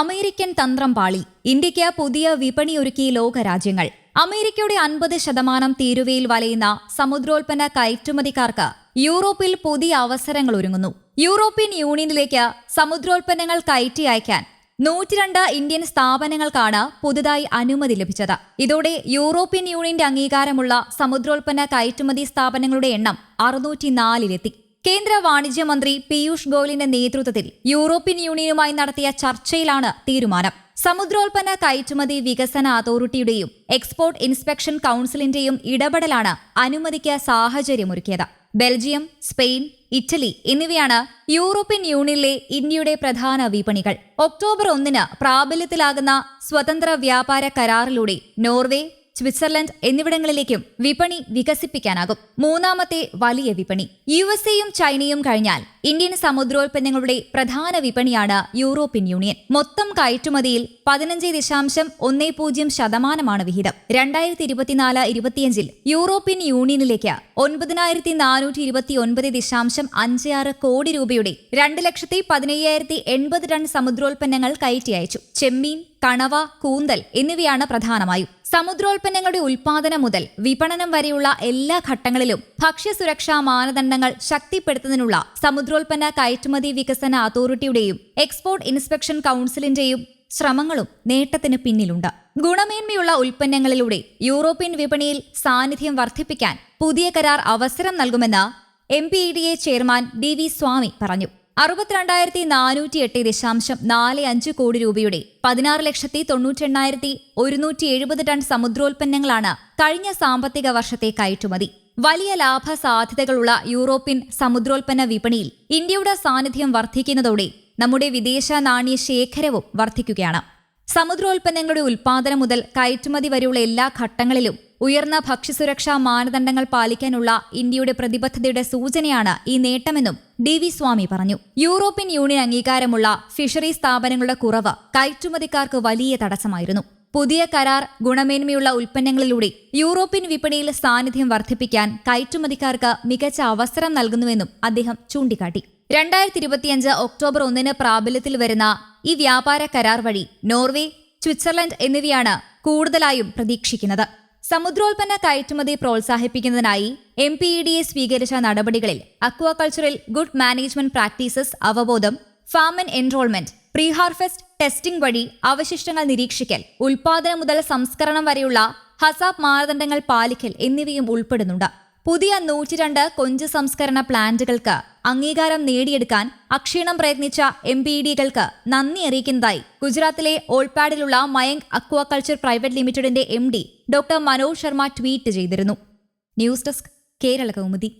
American തന്ത്രം പാളി. ഇന്ത്യയ്ക്ക് പുതിയ വിപണിയൊരുക്കി ലോകരാജ്യങ്ങൾ. അമേരിക്കയുടെ അൻപത് ശതമാനം തീരുവയിൽ വലയുന്ന സമുദ്രോൽപ്പന്ന കയറ്റുമതിക്കാർക്ക് യൂറോപ്പിൽ പുതിയ അവസരങ്ങൾ ഒരുങ്ങുന്നു. യൂറോപ്യൻ യൂണിയനിലേക്ക് സമുദ്രോൽപ്പന്നങ്ങൾ കയറ്റി അയക്കാൻ നൂറ്റിരണ്ട് ഇന്ത്യൻ സ്ഥാപനങ്ങൾക്കാണ് പുതുതായി അനുമതി ലഭിച്ചത്. ഇതോടെ യൂറോപ്യൻ യൂണിയന്റെ അംഗീകാരമുള്ള സമുദ്രോൽപ്പന്ന കയറ്റുമതി സ്ഥാപനങ്ങളുടെ എണ്ണം അറുന്നൂറ്റിനാലിലെത്തി കേന്ദ്ര വാണിജ്യ മന്ത്രി പീയൂഷ് ഗോയലിന്റെ നേതൃത്വത്തിൽ യൂറോപ്യൻ യൂണിയനുമായി നടത്തിയ ചർച്ചയിലാണ് തീരുമാനം. സമുദ്രോൽപ്പന്ന കയറ്റുമതി വികസന അതോറിറ്റിയുടെയും എക്സ്പോർട്ട് ഇൻസ്പെക്ഷൻ കൌൺസിലിന്റെയും ഇടപെടലാണ് അനുമതിക്ക് സാഹചര്യമൊരുക്കിയത്. ബെൽജിയം സ്പെയിൻ ഇറ്റലി എന്നിവയാണ് യൂറോപ്യൻ യൂണിയനിലെ ഇന്ത്യയുടെ പ്രധാന വിപണികൾ. ഒക്ടോബർ ഒന്നിന് പ്രാബല്യത്തിലാകുന്ന സ്വതന്ത്ര വ്യാപാര കരാറിലൂടെ നോർവേ സ്വിറ്റ്സർലൻഡ് എന്നിവിടങ്ങളിലേക്കും വിപണി വികസിപ്പിക്കാനാകും. മൂന്നാമത്തെ വലിയ വിപണി. യു എസ് എയും ചൈനയും കഴിഞ്ഞാൽ ഇന്ത്യൻ സമുദ്രോൽപ്പന്നങ്ങളുടെ പ്രധാന വിപണിയാണ് യൂറോപ്യൻ യൂണിയൻ. മൊത്തം കയറ്റുമതിയിൽ പതിനഞ്ച് ദശാംശം ഒന്നേ പൂജ്യം ശതമാനമാണ് വിഹിതം. രണ്ടായിരത്തി ഇരുപത്തിനാല് ഇരുപത്തിയഞ്ചിൽ യൂറോപ്യൻ യൂണിയനിലേക്ക് ഒൻപതിനായിരത്തി നാനൂറ്റി ഇരുപത്തി ഒൻപത് ദശാംശം അഞ്ച് ആറ് കോടി രൂപയുടെ രണ്ട് ലക്ഷത്തി പതിനയ്യായിരത്തി എൺപത് ടൺ സമുദ്രോൽപ്പന്നങ്ങൾ കയറ്റി അയച്ചു. ചെമ്മീൻ കണവ കൂന്തൽ എന്നിവയാണ് പ്രധാനമായും. സമുദ്രോൽപ്പന്നങ്ങളുടെ ഉൽപാദനം മുതൽ വിപണനം വരെയുള്ള എല്ലാ ഘട്ടങ്ങളിലും ഭക്ഷ്യസുരക്ഷാ മാനദണ്ഡങ്ങൾ ശക്തിപ്പെടുത്തുന്നതിനുള്ള സമുദ്രോൽപ്പന്ന കയറ്റുമതി വികസന അതോറിറ്റിയുടെയും എക്സ്പോർട്ട് ഇൻസ്പെക്ഷൻ കൗൺസിലിന്റെയും ശ്രമങ്ങളും നേട്ടത്തിന് പിന്നിലുണ്ട്. ഗുണമേന്മയുള്ള ഉൽപ്പന്നങ്ങളിലൂടെ യൂറോപ്യൻ വിപണിയിൽ സാന്നിധ്യം വർദ്ധിപ്പിക്കാൻ പുതിയ കരാർ അവസരം നൽകുമെന്ന് M P E D A chairman D V Swamy പറഞ്ഞു. അറുപത്തിരണ്ടായിരത്തി നാനൂറ്റി എട്ട് ദശാംശം നാല് അഞ്ച് കോടി രൂപയുടെ പതിനാറ് ലക്ഷത്തി തൊണ്ണൂറ്റെണ്ണായിരത്തി ഒരുന്നൂറ്റി എഴുപത് ടൺ സമുദ്രോൽപ്പന്നങ്ങളാണ് കഴിഞ്ഞ സാമ്പത്തിക വർഷത്തെ കയറ്റുമതി. വലിയ ലാഭ സാധ്യതകളുള്ള യൂറോപ്യൻ സമുദ്രോൽപ്പന്ന വിപണിയിൽ ഇന്ത്യയുടെ സാന്നിധ്യം വർദ്ധിക്കുന്നതോടെ നമ്മുടെ വിദേശ നാണ്യ ശേഖരവും വർദ്ധിക്കുകയാണ്. സമുദ്രോൽപ്പന്നങ്ങളുടെ ഉൽപാദനം മുതൽ കയറ്റുമതി വരെയുള്ള എല്ലാ ഘട്ടങ്ങളിലും ഉയർന്ന ഭക്ഷ്യസുരക്ഷാ മാനദണ്ഡങ്ങൾ പാലിക്കാനുള്ള ഇന്ത്യയുടെ പ്രതിബദ്ധതയുടെ സൂചനയാണ് ഈ നേട്ടമെന്നും ഡി വി സ്വാമി പറഞ്ഞു. യൂറോപ്യൻ യൂണിയൻ അംഗീകാരമുള്ള ഫിഷറി സ്ഥാപനങ്ങളുടെ കുറവ് കയറ്റുമതിക്കാർക്ക് വലിയ തടസ്സമായിരുന്നു. പുതിയ കരാർ ഗുണമേന്മയുള്ള ഉൽപ്പന്നങ്ങളിലൂടെ യൂറോപ്യൻ വിപണിയിൽ സാന്നിധ്യം വർദ്ധിപ്പിക്കാൻ കയറ്റുമതിക്കാർക്ക് മികച്ച അവസരം നൽകുന്നുവെന്നും അദ്ദേഹം ചൂണ്ടിക്കാട്ടി. രണ്ടായിരത്തി ഇരുപത്തിയഞ്ച് ഒക്ടോബർ ഒന്നിന് പ്രാബല്യത്തിൽ വരുന്ന ഈ വ്യാപാര കരാർ വഴി നോർവേ സ്വിറ്റ്സർലൻഡ് എന്നിവയാണ് കൂടുതലായും പ്രതീക്ഷിക്കുന്നത്. സമുദ്രോൽപ്പന്ന കയറ്റുമതി പ്രോത്സാഹിപ്പിക്കുന്നതിനായി M P E D A സ്വീകരിച്ച നടപടികളിൽ അക്വാകൾച്ചറിൽ ഗുഡ് മാനേജ്മെന്റ് പ്രാക്ടീസസ് അവബോധം farm and enrolment pre harvest testing വഴി അവശിഷ്ടങ്ങൾ നിരീക്ഷിക്കൽ ഉൽപാദനം മുതൽ സംസ്കരണം വരെയുള്ള ഹസാബ് മാനദണ്ഡങ്ങൾ പാലിക്കൽ എന്നിവയും ഉൾപ്പെടുന്നുണ്ട്. പുതിയ നൂറ്റിരണ്ട് കൊഞ്ച് സംസ്കരണ പ്ലാന്റുകൾക്ക് അംഗീകാരം നേടിയെടുക്കാൻ അക്ഷീണം പ്രയത്നിച്ച എം പി ഡികൾക്ക് നന്ദി അറിയിക്കുന്നതായി ഗുജറാത്തിലെ ഓൾപാഡിലുള്ള മയങ്ക് അക്വാകൾച്ചർ പ്രൈവറ്റ് ലിമിറ്റഡിന്റെ M D doctor Manoj Sharma tweet ചെയ്തിരുന്നു. News desk Kerala Kaumudi